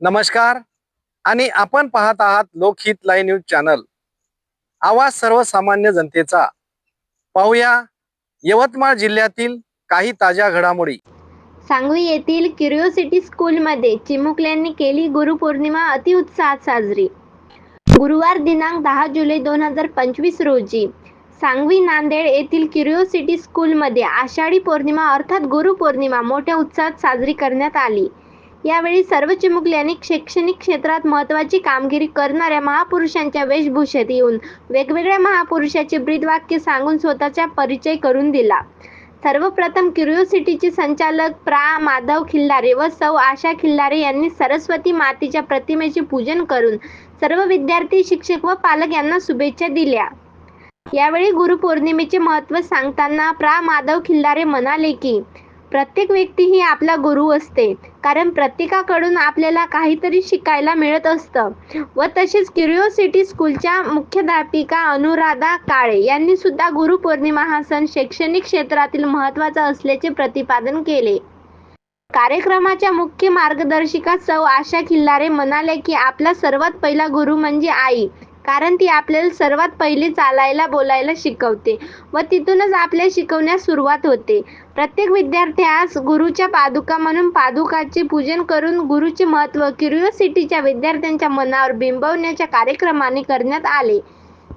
नमस्कार. आणि आपण पाहत आहात लोकहित लाईव्ह न्यूज चॅनल. आवाज सर्वसामान्य जनतेचा. पाहूया यवतमाळ जिल्ह्यातील काही ताज्या घडामोडी. सांगवी येथील क्युरिओसिटी स्कूलमध्ये चिमुकल्यांनी केली गुरुपौर्णिमा अतिउत्साहात साजरी. गुरुवार दिनांक दहा जुलै दोन हजार पंचवीस रोजी सांगवी नांदेड येथील क्युरिओसिटी स्कूलमध्ये आषाढी पौर्णिमा अर्थात गुरुपौर्णिमा मोठ्या उत्साहात साजरी करण्यात आली. यावेळी सर्व चिमुकल्यांनी शैक्षणिक क्षेत्रात महत्त्वाची कामगिरी करणाऱ्या महापुरुषांच्या वेशभूषेत येऊन वेगवेगळ्या महापुरुषाचे ब्रीदवाक्य सांगून स्वतःचा परिचय करून दिला. सर्वप्रथम क्युरिओसिटीचे संचालक प्रा. माधव खिल्लारे व सौ. आशा खिल्लारे यांनी सरस्वती मातेच्या प्रतिमेचे पूजन करून सर्व विद्यार्थी शिक्षक व पालक यांना शुभेच्छा दिल्या. यावेळी गुरुपौर्णिमेचे महत्त्व सांगताना प्रा. माधव खिल्लारे म्हणाले की प्रत्येक व्यक्ती ही आपला गुरु असते. कारण प्रत्येकाकडून आपल्याला काहीतरी शिकायला मिळत असतं. व तसेच क्युरिओसिटी स्कूलच्या मुख्याध्यापिका अनुराधा काळे यांनी सुद्धा गुरुपौर्णिमा हा सण शैक्षणिक क्षेत्रातील महत्त्वाचा असल्याचे प्रतिपादन केले. कार्यक्रमाच्या मुख्य मार्गदर्शिका सौ आशा खिल्लारे म्हणाले की आपला सर्वात पहिला गुरु म्हणजे आई. कारण ती आपल्याला सर्वात पहिले चालायला बोलायला शिकवते व तिथूनच आपल्या शिकवण्यास सुरुवात होते. प्रत्येक विद्यार्थ्यास गुरुच्या पादुका म्हणून पादुकाचे पूजन करून गुरुचे महत्त्व क्युरिओसिटीच्या विद्यार्थ्यांच्या मनावर बिंबवण्याच्या कार्यक्रमाने करण्यात आले.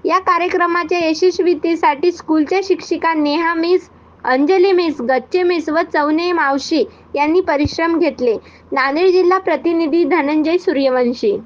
या कार्यक्रमाच्या यशस्वीतेसाठी स्कूलच्या शिक्षिका Neha miss Anjali miss Gachche miss व चौने मावशी यांनी परिश्रम घेतले. नांदेड जिल्हा प्रतिनिधी धनंजय सूर्यवंशी